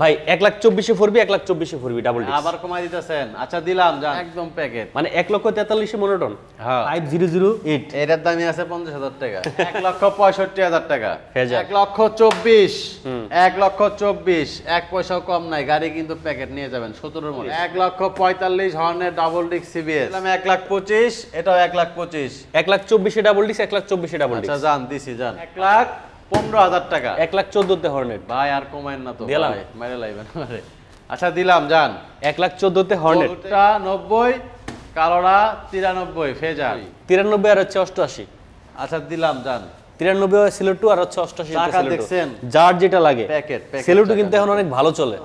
ভাই এক লাখ চব্বিশে ফোরবি এক লাখ চব্বিশে ফোরবি ডাবল আবার কমাই দিতেছেন। আচ্ছা দিলাম যান। একদম প্যাকেট মানে এক লক্ষ তেতাল্লিশে মনোটন হ্যাঁ। ফাইভ জিরো জিরো এইট এটার দামই আছে পঞ্চাশ হাজার টাকা। এক লক্ষ পঁয়ষট্টি হাজার টাকা। এক লক্ষ চব্বিশ। এক লক্ষ চব্বিশ। এক পয়সাও কম নাই। গাড়ি কিন্তু প্যাকেট নিয়ে যাবেন সতেরোর মধ্যে এক লক্ষ পঁয়তাল্লিশ হর্নের ডাবল ডিক সিবিএস এক লাখ পঁচিশ এটাও এক লাখ পঁচিশ। এক লাখ চব্বিশে ডাবল ডিস এক লাখ চব্বিশে ডাবল আচ্ছা যান দিছি যান। এক লাখ পনেরো হাজার টাকা। এক লাখ চোদ্দোতে হর্নেট ভাই আর কমায়েন না তো দিলাম। মেরে লাইবেন আরে। আচ্ছা দিলাম যান। এক লাখ চোদ্দোতে হর্নেট নব্বই কালোরা তিরানব্বই ফেজার তিরানব্বই আর হচ্ছে অষ্টআশি। আচ্ছা দিলাম যান। তিরানব্বই সিলেটু আর হচ্ছে অষ্টাশি? যার যেটা লাগে। সেলুটু। কিন্তু এখন অনেক ভালো চলে।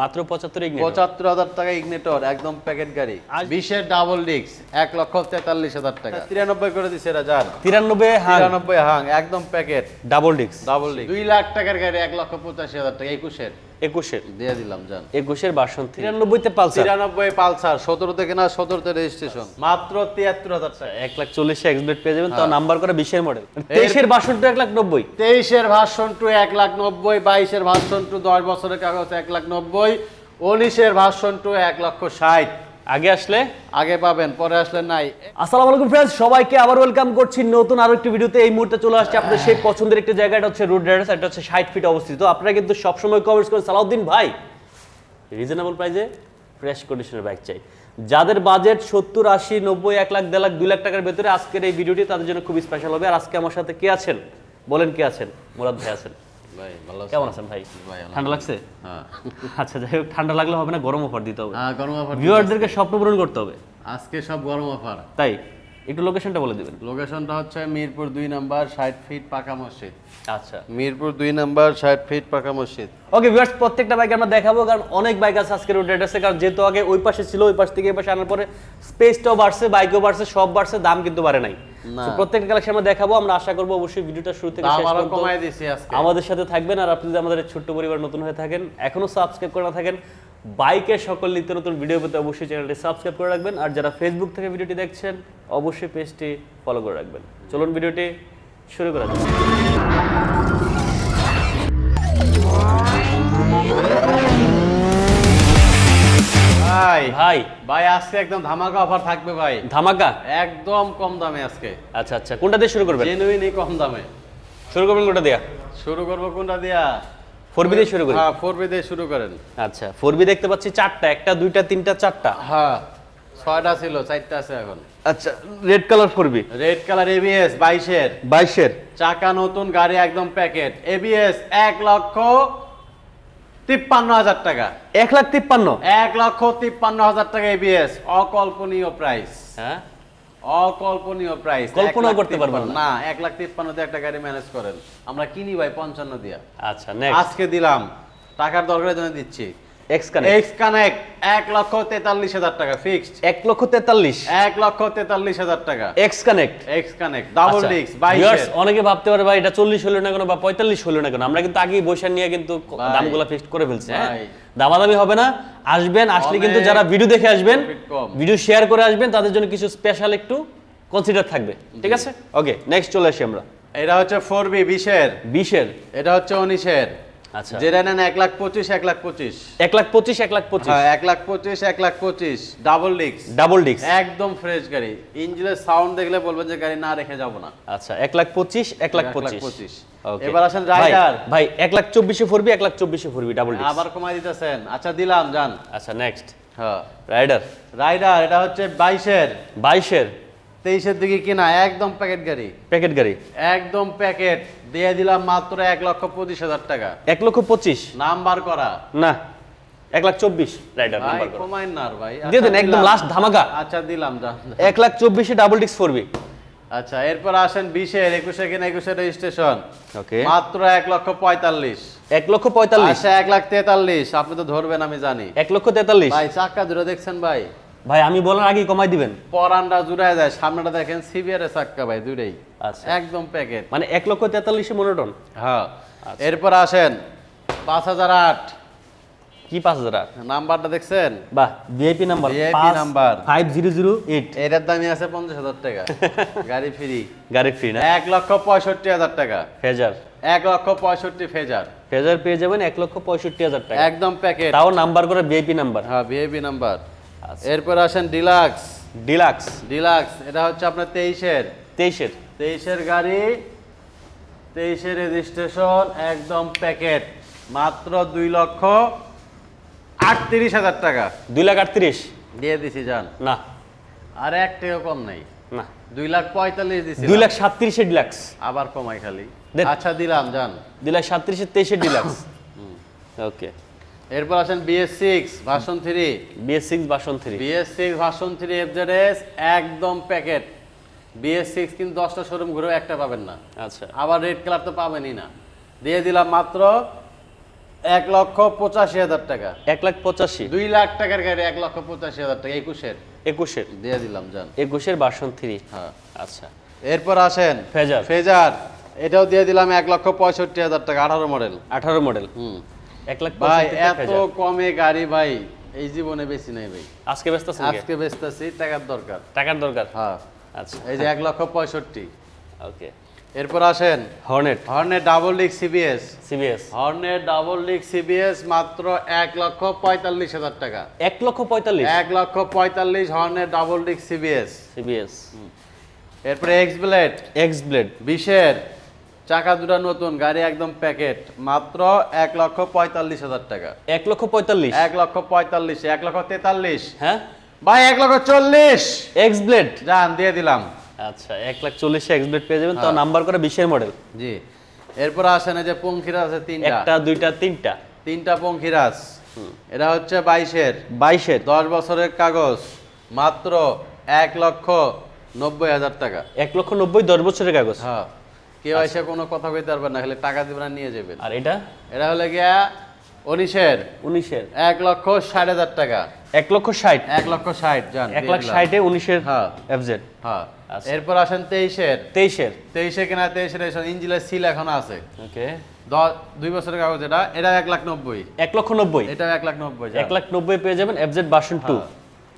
মাত্র পঁচাত্তর পঁচাত্তর হাজার টাকা ইগনেটর একদম প্যাকেট গাড়ি। বিশের ডাবল ডিক্স এক লক্ষ তেতাল্লিশ হাজার টাকা। তিরানব্বই করে দিচ্ছে যান। তিরানব্বই হ্যাঁ তিরানব্বই হাং একদম প্যাকেট ডাবল ডিক্স ডাবল ডিক্স দুই লাখ টাকার গাড়ি এক লক্ষ পঁচাশি হাজার টাকা একুশের। একুশের। দিয়ে দিলাম যান। একুশের বাসন তিরানব্বইতে পালসার। তিরানব্বই পালসার সতেরো থেকে না সতেরোতে রেজিস্ট্রেশন। মাত্র তিয়াত্তর হাজার টাকা। এক লাখ চল্লিশে এক্সবেট পেয়ে যাবেন তো হ্যাঁ। নাম্বার করে বিশের মডেল তেইশের বাসনটা এক লাখ নব্বই। তেইশের ভাষণ টু এক লাখ নব্বই বাইশের ভাষণ টু দশ বছরের কাগজ এক লাখ নব্বই উনিশের ভাষণ টু এক লক্ষ ষাট। আগে আসলে? আগে পাবেন পরে আসলে নাই। আসসালামু আলাইকুম ফ্রেন্ডস সবাইকে আবার ওয়েলকাম করছি নতুন আরও একটি ভিডিওতে। এই মুহূর্তে চলে আসছে আপনাদের সেই পছন্দের একটা জায়গা এটা হচ্ছে রোড রাইডার্স এটা হচ্ছে ষাট ফিট অবস্থিত। আপনারা কিন্তু সবসময় কমেন্টস করেন সালাউদ্দিন ভাই রিজনেবল প্রাইসে ফ্রেশ কন্ডিশনের বাইক চাই। যাদের বাজেট সত্তর আশি নব্বই এক লাখ দেড় লাখ দুই লাখ টাকার ভেতরে আজকের এই ভিডিওটি তাদের জন্য খুব স্পেশাল হবে। আর আজকে আমার সাথে কে আছেন? বলেন কে আছেন? মুরাদ ভাই আছেন। ভাই ভালো কেমন আছেন? ভাই? ঠান্ডা লাগছে? হ্যাঁ। আচ্ছা যাই হোক ঠান্ডা লাগলে হবে না গরম অফার দিতে হবে। হ্যাঁ গরম অফার ভিউয়ারদেরকে স্বপ্ন পূরণ করতে হবে। আজকে সব গরম অফার। তাই? একটু লোকেশনটা বলে দিবেন। লোকেশনটা হচ্ছে মিরপুর দুই নাম্বার ষাট ফিট পাকা মসজিদ। আচ্ছা। মিরপুর দুই নাম্বার ষাট ফিট পাকা মসজিদ। ওকে ভিউয়ার্স প্রত্যেকটা বাইক আমরা দেখাবো কারণ অনেক বাইক আছে আজকে রোড রাইডার্সে কারণ যেহেতু আগে ওই পাশে ছিল ওই পাশ থেকে এই পাশে আনার পরে স্পেসটাও বাড়ছে বাইকও বাড়ছে সব বাড়ছে দাম কিন্তু বাড়ে নাই। প্রত্যেকটা কালেকশন আমরা দেখাবো আমরা আশা করব অবশ্যই ভিডিওটা শুরু থেকে শেষ পর্যন্ত আমাদের সাথে থাকবেন আর আপনি যদি আমাদের ছোট্ট পরিবার নতুন হয়ে থাকেন এখনও সাবস্ক্রাইব করে না থাকেন বাইকে সকল নিত্য নতুন ভিডিও পেতে অবশ্যই চ্যানেলটি সাবস্ক্রাইব করে রাখবেন আর যারা ফেসবুক থেকে ভিডিওটি দেখছেন অবশ্যই পেজটি ফলো করে রাখবেন। চলুন ভিডিওটি শুরু করা যাক। ভাই ভাই। ভাই আজকে একদম ধামাকা অফার থাকবে ভাই। ধামাকা? একদম কম দামে আজকে। আচ্ছা আচ্ছা। কোনটা দিয়ে শুরু করবেন? জেনুইনই কম দামে। শুরু করবেন কোনটা দিয়া? শুরু করব কোনটা দিয়া? ফোর দিয়ে শুরু করি। হ্যাঁ ফোর দিয়ে শুরু করেন। আচ্ছা ফোর বি দেখতে পাচ্ছি চারটা। একটা দুইটা তিনটা চারটা। হ্যাঁ ছয়টা ছিল চারটা আছে এখন। আচ্ছা red colour four B red colour ABS বাইশের। বাইশের। চাকা নতুন গাড়ি একদম প্যাকেট এবিএস এক লক্ষ তিপ্পান্ন হাজার টাকা। এক লাখ তিপ্পান্ন। এক লক্ষ তিপ্পান্ন হাজার টাকা এবিএস অকল্পনীয় প্রাইস হ্যাঁ? অকল্পনীয় প্রাইস কল্পনা করতে পারবেন না। এক লাখ তিপ্পান্ন দিয়ে একটা গাড়ি ম্যানেজ করেন। আমরা কিনি ভাই পঞ্চান্ন দিয়া। আচ্ছা আজকে দিলাম। টাকার দরকারের জন্য দিচ্ছি। এক্স কানেক্ট এক্স কানেক্ট এক লক্ষ তেতাল্লিশ হাজার টাকা ফিক্সড এক লক্ষ তেতাল্লিশ। এক লক্ষ তেতাল্লিশ হাজার টাকা। X connect X connect double disc বাইশ অনেকে ভাবতে পারে ভাই এটা চল্লিশ হলো না কেন বা পঁয়তাল্লিশ হলো না কেন? আমরা কিন্তু আগেই বৈশাখ নিয়ে কিন্তু দামগুলো ফিক্সড করে ফেলছি হ্যাঁ। দামাদামি হবে না। আসবেন আসলে কিন্তু যারা ভিডিও দেখে আসবেন ভিডিও শেয়ার করে আসবেন তাদের জন্য কিছু স্পেশাল একটু কনসিডার থাকবে ঠিক আছে? ওকে নেক্সট চলে আসি আমরা। এটা হচ্ছে ফোর বি বিশের বিশের এটা হচ্ছে উনিশের যেটা নেন এক লাখ পঁচিশ এক লাখ পঁচিশ এক লাখ পঁচিশ এক লাখ পঁচিশ হ্যাঁ এক লাখ পঁচিশ এক লাখ পঁচিশ ডাবল ডিস্ক ডাবল ডিস্ক একদম ফ্রেশ গাড়ি ইঞ্জিনের সাউন্ড দেখলে বলবেন যে গাড়ি না রেখে যাব না আচ্ছা এক লাখ পঁচিশ এক লাখ পঁচিশ। এবার আসেন রাইডার। ভাই এক লাখ চব্বিশে ফোরবি এক লাখ চব্বিশে ফোরবি ডাবল আবার কমাই দিতেছেন আচ্ছা দিলাম যান আচ্ছা নেক্সট হ্যাঁ রাইডার রাইডার এটা হচ্ছে বাইশের বাইশের তেইশের দিকে কিনা একদম প্যাকেট গাড়ি। প্যাকেট গাড়ি? একদম প্যাকেট দিয়ে দিলাম মাত্র এক লক্ষ পঁচিশ হাজার টাকা। এক লক্ষ পঁচিশ? নাম্বার করা। না এক লাখ চব্বিশ রাইডার নাম্বার করা। না ভাই। দিয়ে দেন আচ্ছা, একদম দিলাম। লাস্ট ধামাকা। আচ্ছা দিলাম এক লাখ চব্বিশে ডাবল ফোরবি আচ্ছা এরপর আসেন বিশের একুশে কিনা একুশে রেজিস্ট্রেশন ওকে। মাত্র এক লক্ষ পঁয়তাল্লিশ। এক লক্ষ পঁয়তাল্লিশ। এক লাখ তেতাল্লিশ। আপনি তো ধরবেন আমি জানি। এক লক্ষ তেতাল্লিশ। ভাই চাক্কা জুড়ে দেখছেন ভাই। ভাই আমি বলার আগেই কমাই দিবেন। পরানটা জুড়ায় যায় সামনেটা দেখেন সিভিয়ার চাক্কা ভাই দুইটাই। আচ্ছা। একদম প্যাকেট মানে এক লক্ষ তেতাল্লিশে মনোটন? হ্যাঁ। এরপর আসেন পাঁচ হাজার আট। কি পাঁচ হাজার আট? নাম্বারটা দেখছেন? বাহ VIP number VIP number. Five zero zero eight এটার দামই আছে পঞ্চাশ হাজার টাকা। গাড়ি ফ্রি গাড়ি ফ্রি না? এক লক্ষ পঁয়ষট্টি হাজার টাকা। ফেজার। এক লক্ষ পঁয়ষট্টি ফেজার। ফেজার পেয়ে যাবেন এক লক্ষ পঁয়ষট্টি হাজার টাকা। একদম প্যাকেট তাও নাম্বার করে বিআইপি নাম্বার হ্যাঁ ভিআইপি নাম্বার আচ্ছা। এরপর আসেন ডিলাক্স। ডিলাক্স। ডিলাক্স এটা হচ্ছে আপনার তেইশের। তেইশের। তেইশের গাড়ি তেইশের রেজিস্ট্রেশন একদম প্যাকেট। মাত্র দুই লক্ষ আটত্রিশ হাজার টাকা। দুই লাখ আটত্রিশ। দিয়ে দিছি যান না। আর এক টাকা কম নাই। না। দুই লাখ পঁয়তাল্লিশ দিছি দুই লাখ সাতত্রিশের ডিলাক্স। আবার কমাই খালি। আচ্ছা দিলাম যান দুই লাখ সাতত্রিশের তেইশের ডিলাক্স। ওকে। এরপর আসেন BS six version three BS six version three BS six version three FZS একদম প্যাকেট বিএস সিক্স কিন্তু দশটা শোরুম ঘুরেও একটা পাবেন না। আচ্ছা। আবার রেড কালার তো পাবেনই না। দিয়ে দিলাম মাত্র এক লক্ষ পঁচাশি হাজার টাকা। এক লাখ পঁচাশি। দুই লাখ টাকার গাড়ি এক লক্ষ পঁচাশি হাজার টাকা একুশের। একুশের। দিয়ে দিলাম যান। একুশের বাসন থ্রি হ্যাঁ। আচ্ছা। এরপর আসেন ফেজার। ফেজার। এটাও দিয়ে দিলাম এক লক্ষ পঁয়ষট্টি হাজার টাকা আঠারো মডেল আঠারো মডেল হুম। এক লাখ ভাই এত কমে গাড়ি ভাই এই জীবনে বেশি নাই ভাই। আজকে ব্যস্ত? আজকে বেচতেছি টাকার দরকার। টাকার দরকার? হ্যাঁ। আচ্ছা। এই যে এক লক্ষ পঁয়ষট্টি। ওকে। এরপর আসেন হর্নেট। হর্নের ডাবল ডিক সিবিএস সিবিএস হর্নের ডাবল ডিক সিবিএস মাত্র এক লক্ষ পঁয়তাল্লিশ হাজার টাকা। এক লক্ষ পঁয়তাল্লিশ? এক লক্ষ পঁয়তাল্লিশ হর্নের ডাবল ডিক সিবিএস সিবিএস এরপরে এক্স ব্লেড এক্স ব্লেড বিশের। চাকা দুটা নতুন গাড়ি একদম প্যাকেট মাত্র এক লক্ষ পঁয়তাল্লিশ হাজার টাকা। এক লক্ষ পঁয়তাল্লিশ? এক লক্ষ পঁয়তাল্লিশ এক লক্ষ তেতাল্লিশ। হ্যাঁ? ভাই এক লক্ষ চল্লিশ। এক্স ব্লেড যান দিয়ে দিলাম। আচ্ছা এক লাখ চল্লিশে এক্স ব্লেড পেয়ে যাবেন। তাও হ্যাঁ। নাম্বার করে বিশের মডেল জি। এরপর আসেন এই যে পঙ্খিরাজ আছে তিনটা। একটা দুইটা তিনটা। তিনটা পঙ্খিরাজ। এটা হচ্ছে বাইশের। বাইশের। দশ বছরের কাগজ মাত্র এক লক্ষ নব্বই হাজার টাকা। এক লক্ষ নব্বই দশ বছরের কাগজ। হ্যাঁ। কেউ এসে কোনো কথা কইতে পারবেন না খালি টাকা দিবেন আর নিয়ে যাবেন। আর এটা? এটা হলে গিয়া উনিশের। উনিশের। এক লক্ষ ষাট হাজার টাকা। এক লক্ষ ষাট? এক লক্ষ ষাট যান এক লাখ ষাটে উনিশের হ্যাঁ। এফজেড হ্যাঁ। আচ্ছা। এরপর আসেন তেইশের। তেইশের? তেইশে কিনা তেইশের ইঞ্জিনের সিল এখনও আছে। ওকে। দশ দুই বছরের কাগজ এটা এটা এক লাখ নব্বই। এক লক্ষ নব্বই? এটা এক লাখ নব্বই এক লাখ নব্বই পেয়ে যাবেন এফজেড বাসন টু।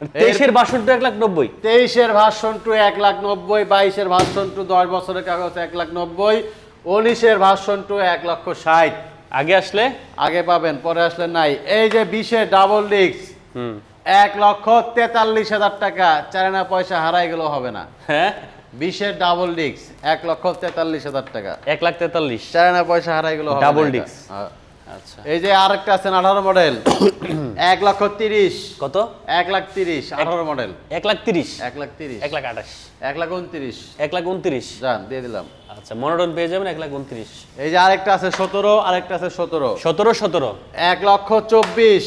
তেইশের বাসন টু এক লাখ নব্বই তেইশের ভার্সন টু এক লাখ নব্বই বাইশের ভার্সন টু দশ বছরের কাগজ এক লাখ নব্বই উনিশের ভার্সন টু এক লক্ষ ষাট। আগে আসলে? আগে পাবেন পরে আসলে নাই। এই যে বিশে ডাবল ডিস্ক হুম। এক লক্ষ তেতাল্লিশ হাজার টাকা চারানা পয়সা হারাই গেলেও হবে না। হ্যাঁ? বিশের ডাবল ডিস্ক এক লক্ষ তেতাল্লিশ হাজার টাকা। এক লাখ তেতাল্লিশ। চারানা পয়সা হারাই গেলেও হবে না আচ্ছা। এই যে আরেকটা আছেন আঠারো মডেল। এক লক্ষ তিরিশ। কত? এক লাখ তিরিশ আঠারো মডেল। এক লাখ তিরিশ। এক লাখ তিরিশ। এক লাখ আঠাশ। এক লাখ উনত্রিশ। এক লাখ উনত্রিশ। যান দিয়ে দিলাম। আচ্ছা মনোটন পেয়ে যাবেন এক লাখ উনত্রিশ। এই যে আরেকটা আছে সতেরো আরেকটা আছে সতেরো। সতেরো সতেরো। এক লক্ষ চব্বিশ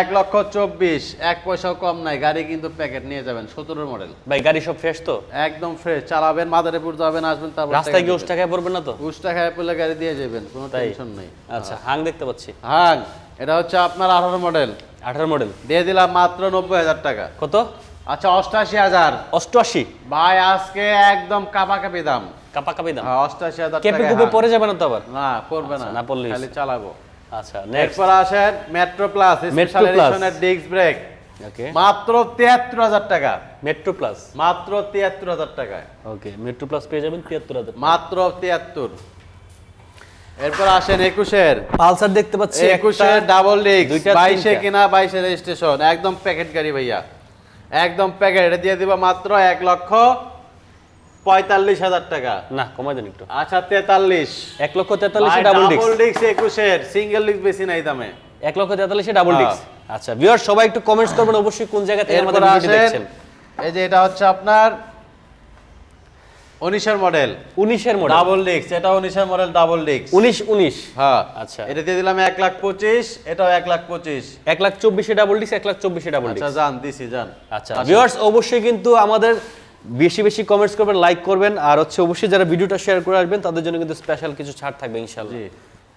এক লক্ষ চব্বিশ এক পয়সাও কম নাই গাড়ি কিন্তু প্যাকেট নিয়ে যাবেন সতেরো মডেল। ভাই গাড়ি সব ফ্রেশ তো? একদম ফ্রেশ চালাবেন মাদারীপুর যাবেন আসবেন তারপর রাস্তায় উস টাকায় পড়বেন না তো? উষ্টা খায় পেলে গাড়ি দিয়ে যাবেন কোনো টেনশন নেই। আচ্ছা হাং দেখতে পাচ্ছি। হ্যাঁ এটা হচ্ছে আপনার আঠারো মডেল। আঠারো মডেল। দিয়ে দিলাম মাত্র নব্বই হাজার টাকা। কত? আচ্ছা অষ্টাশি হাজার। অষ্টআশি। ভাই আজকে একদম কাপাকাপি দাম। কাপা কাপি দাম। হ্যাঁ অষ্টাশি হাজার কেপে টাকা কুপে পরে যাবে না তো আবার? না পড়বে না। আচ্ছা, না পড়লেই খালি চালাবো। আচ্ছা এরপর আসেন মেট্রো প্লাস স্পেশাল এডিশনের ডিস্ক ব্রেক ওকে মাত্র তিয়াত্তর হাজার টাকা। মেট্রো প্লাস মাত্র তিয়াত্তর হাজার টাকায়। ওকে মেট্রো প্লাস পেয়ে যাবেন তিয়াত্তর হাজার মাত্র তিয়াত্তর। এরপর আসেন একুশের। পালসার দেখতে পাচ্ছি একুশের ডাবল ডিস্ক বাইশে কিনা বাইশে রেজিস্ট্রেশন একদম প্যাকেট গাড়ি ভাইয়া। একদম প্যাকেট এটা দিয়ে দিবা মাত্র এক লক্ষ পঁয়তাল্লিশ হাজার টাকা। না কমাই দেন একটু। আচ্ছা তেতাল্লিশ। এক লক্ষ তেতাল্লিশে ডাবল ডিস্ক একুশের সিঙ্গেল ডিস্ক বেশি নাই দামে। এক লক্ষ তেতাল্লিশে ডাবল। ডিস্ক আচ্ছা ভিউয়ার সবাই একটু কমেন্টস করবেন অবশ্যই কোন জায়গা থেকে আমাদের ভিডিও দেখছেন। এই যে এটা হচ্ছে আপনার উনিশের মডেল উনিশের মডেল ডাবল ডিস্ক এটা উনিশের মডেল ডাবল ডিস্ক উনিশ উনিশ। হ্যাঁ। আচ্ছা। এটা দিয়ে দিলাম এক লাখ পঁচিশ এটাও এক লাখ পঁচিশ। এক লাখ চব্বিশে ডাবল ডিস্ক এক লাখ চব্বিশে ডাবল আচ্ছা ডিস্ক যান দিছি যান। আচ্ছা ভিউয়ার্স অবশ্যই কিন্তু আমাদের বেশি বেশি কমেন্টস করবেন লাইক করবেন আর হচ্ছে অবশ্যই যারা ভিডিওটা শেয়ার করে আসবেন তাদের জন্য কিন্তু স্পেশাল কিছু ছাড় থাকবে ইনশাআল্লাহ।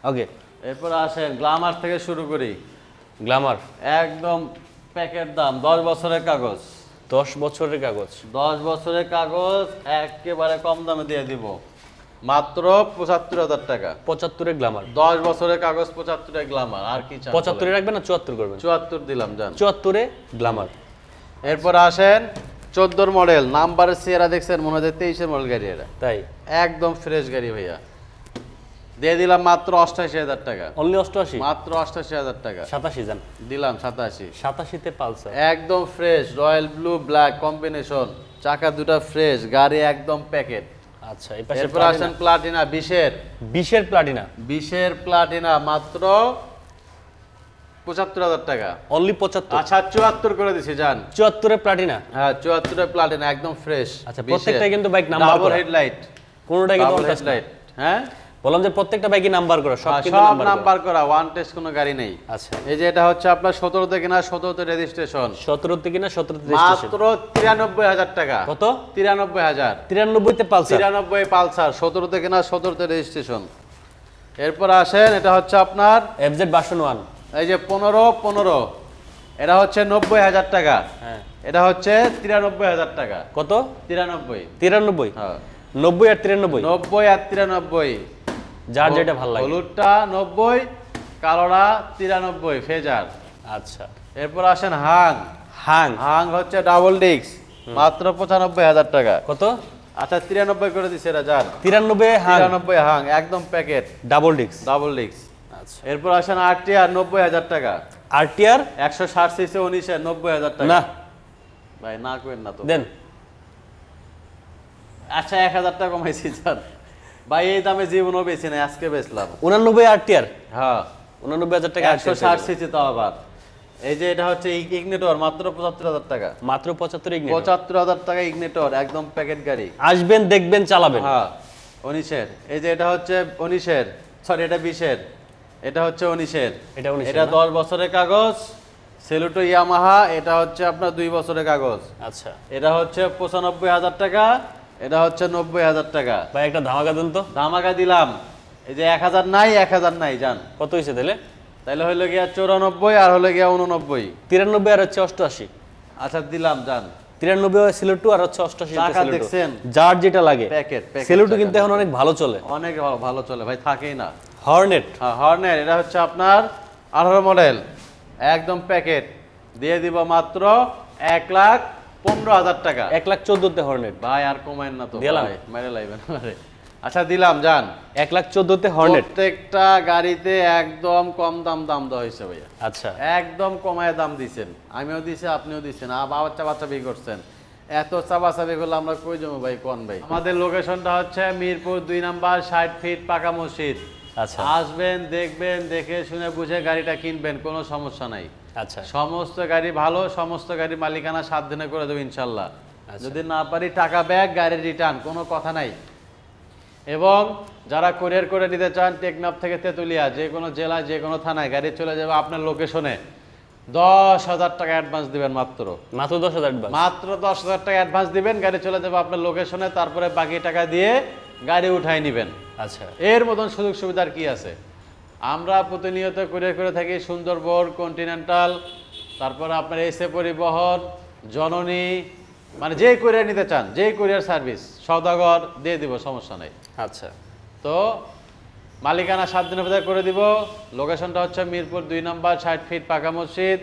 ওকে এরপর আসেন গ্লামার থেকে শুরু করি। গ্লামার একদম প্যাকেট দাম দশ বছরের কাগজ। দশ বছরের কাগজ। দশ বছরের কাগজ একেবারে কম দামে দিয়ে দিব। মাত্র পঁচাত্তর হাজার টাকা। পঁচাত্তরের গ্লামার দশ বছরের কাগজ পঁচাত্তরের গ্লামার আর কি পঁচাত্তরে রাখবেন না চুয়াত্তর করবেন? চুয়াত্তর দিলাম যান। চুয়াত্তরে গ্লামার এরপর আসেন চোদ্দোর মডেল নাম্বারের চেহারা দেখছেন মনে হয় তেইশের মডেল গাড়ি এটা। তাই। একদম ফ্রেশ গাড়ি ভাইয়া। দিয়ে দিলাম মাত্র অষ্টাশি হাজার টাকা। অনলি অষ্টআশি মাত্র অষ্টাশি হাজার টাকা। সাতাশি যান দিলাম সাতাশি। সাতাশিতে পালসার একদম fresh royal blue black combination চাকা দুটা ফ্রেশ গাড়ি একদম প্যাকেট আচ্ছা এই পাশে এরপর আসেন প্লাটিনা বিশের। বিশের প্লাটিনা বিশের প্লাটিনা মাত্র পঁচাত্তর হাজার টাকা। অনলি পঁচাত্তর। আচ্ছা চুয়াত্তর করে দিছি যান চুয়াত্তরে প্লাটিনা হ্যাঁ চুয়াত্তরের প্লাটিনা একদম ফ্রেশ আচ্ছা, প্রত্যেকটাই কিন্তু ডাবল করা। হেডলাইট কোনোটাই কিন্তু। হেডলাইট হ্যাঁ? বললাম যে প্রত্যেকটা বাইকই নাম্বার করা সব হ্যাঁ, কিন্তু নাম্বার নাম্বার করা। ওয়ান টেস্ট কোনো গাড়ি নেই। আচ্ছা। এই যে এটা হচ্ছে আপনার সতেরোতে কিনা সতেরোতে রেজিস্ট্রেশন সতেরোতে কিনা সতেরোতে রেজিস্ট্রেশন মাত্র তিরানব্বই হাজার টাকা। কত? তিরানব্বই হাজার। তিরানব্বইতে পালসার। তিরানব্বই পালসার সতেরোতে কিনা সতেরোতে রেজিস্ট্রেশন এরপর আসেন এটা হচ্ছে আপনার বাসন ওয়ান এই যে পনেরো পনেরো। এটা হচ্ছে নব্বই হাজার টাকা। হ্যাঁ। এটা হচ্ছে তিরানব্বই হাজার টাকা। কত? তিরানব্বই। তিরানব্বই। হ্যাঁ। নব্বই আর তিরানব্বই। নব্বই আর তিরানব্বই। যার যেটা ভালো লাগে। হলুদটা নব্বই কালোটা তিরানব্বই ফেজার। আচ্ছা। এরপর আসেন হাং। হাং। হাং হচ্ছে ডাবল ডিস্ক মাত্র পঁচানব্বই হাজার টাকা। কত? আচ্ছা তিরানব্বই করে দিচ্ছে এটা যান। তিরানব্বই হাং। তিরানব্বই হাং একদম প্যাকেট। ডাবল ডিক্স ডাবল ডিস্ক। আচ্ছা। এরপর আসেন আটটি আর নব্বই হাজার টাকা। আরটিআর? একশো ষাট সিসি উনিশে নব্বই হাজার টাকা। না। ভাই না করেন না তো। দেন। আচ্ছা এক হাজার টাকা কমাইছি যান। ভাই এই দামে জীবনও বেশি নাই আজকে বেচলাম। উনানব্বই আরটিআর হ্যাঁ। উনানব্বই হাজার টাকা একশো ষাট সিসি তো আবার। এই যে এটা হচ্ছে ইগনেটর মাত্র পঁচাত্তর হাজার টাকা। মাত্র পঁচাত্তর পঁচাত্তর হাজার টাকা ইগনেটর একদম প্যাকেট গাড়ি। আসবেন দেখবেন চালাবেন। হ্যাঁ উনিশের। এই যে এটা হচ্ছে উনিশের সরি এটা বিশের। এটা হচ্ছে উনিশের। এটা 19 এটা দশ বছরের কাগজ সেলুটো ইয়ামাহা এটা হচ্ছে আপনার দুই বছরের কাগজ। আচ্ছা। এটা হচ্ছে পঁচানব্বই হাজার টাকা। এটা হচ্ছে নব্বই হাজার টাকা। ভাই একটা ধামাকা দেন তো। ধামাকা দিলাম। এই যে এক হাজার নাই এক হাজার নাই যান কত হয়েছে তাহলে? তাহলে হইল গিয়া চৌরানব্বই আর হলো গিয়া উননব্বই তিরানব্বই আর হচ্ছে অষ্টআশি। আচ্ছা দিলাম যান তিরানব্বই সিলেটু আর হচ্ছে অষ্টআশি দেখছেন? যার যেটা লাগে। প্যাকেট সিলেটু কিন্তু এখন অনেক ভালো চলে। অনেক ভালো- চলে। ভাই থাকেই না। হর্নেট। হ্যাঁ হর্নের এটা হচ্ছে আপনার আঠারো মডেল। একদম প্যাকেট। দিয়ে দিব মাত্র এক লাখ পনেরো হাজার টাকা। এক লাখ চোদ্দতে হর্নেট ভাই আর কমাইন না তো দিলাম। ভাই, মেরে লাইবেন আরে। আচ্ছা দিলাম যান। এক লাখ চোদ্দতে হর্নেট প্রত্যেকটা গাড়িতে একদম কম দাম দাম দেওয়া হয়েছে ভাইয়া। আচ্ছা। একদম কমায় দাম দিছেন। আমিও দিছি আপনিও দিছেন। আর বাচ্চা বাচ্চা বিয়ে করছেন। এত চাবাচাবি করলে আমরা কই যাব ভাই কোন ভাই? আমাদের লোকেশনটা হচ্ছে মিরপুর দুই নাম্বার ষাট ফিট পাকা মসজিদ। আচ্ছা। আসবেন দেখবেন দেখে শুনে বুঝে গাড়িটা কিনবেন কোনো সমস্যা নাই। আচ্ছা। সমস্ত গাড়ি ভালো সমস্ত গাড়ি মালিকানা সাত দিনে করে দেবো ইনশাল্লাহ। আচ্ছা। যদি না পারি টাকা ব্যাগ গাড়ি রিটার্ন কোনো কথা নাই। এবং যারা কোরিয়ার করে নিতে চান টেকনাফ থেকে তেঁতুলিয়া যে কোনো জেলায় যে কোনো থানায় গাড়ি চলে যাবে আপনার লোকেশনে দশ হাজার টাকা অ্যাডভান্স দিবেন মাত্র। মাত্র দশ হাজার মাত্র দশ হাজার টাকা অ্যাডভান্স দিবেন গাড়ি চলে যাবে আপনার লোকেশনে তারপরে বাকি টাকা দিয়ে গাড়ি উঠাই নেবেন। আচ্ছা। এর মতন সুযোগ সুবিধার কি আছে? আমরা প্রতিনিয়ত করে করে থাকি সুন্দরবন কন্টিনেন্টাল তারপরে আপনার এসে পরিবহন জননী মানে যেই কুরিয়ার নিতে চান যেই কুরিয়ার সার্ভিস সদাগর দিয়ে দিব সমস্যা নেই। আচ্ছা। তো মালিকানা সাত দিনের ভিতরে করে দিব লোকেশনটা হচ্ছে মিরপুর দুই নম্বর ষাট ফিট পাকা মসজিদ।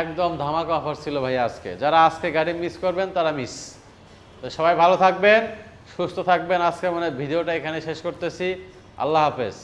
একদম ধামাকা অফার ছিল ভাই আজকে। যারা আজকে গাড়ি মিস করবেন তারা মিস তো সবাই ভালো থাকবেন সুস্থ থাকবেন। আজকে মানে ভিডিওটা এখানে শেষ করতেছি। আল্লাহ হাফেজ।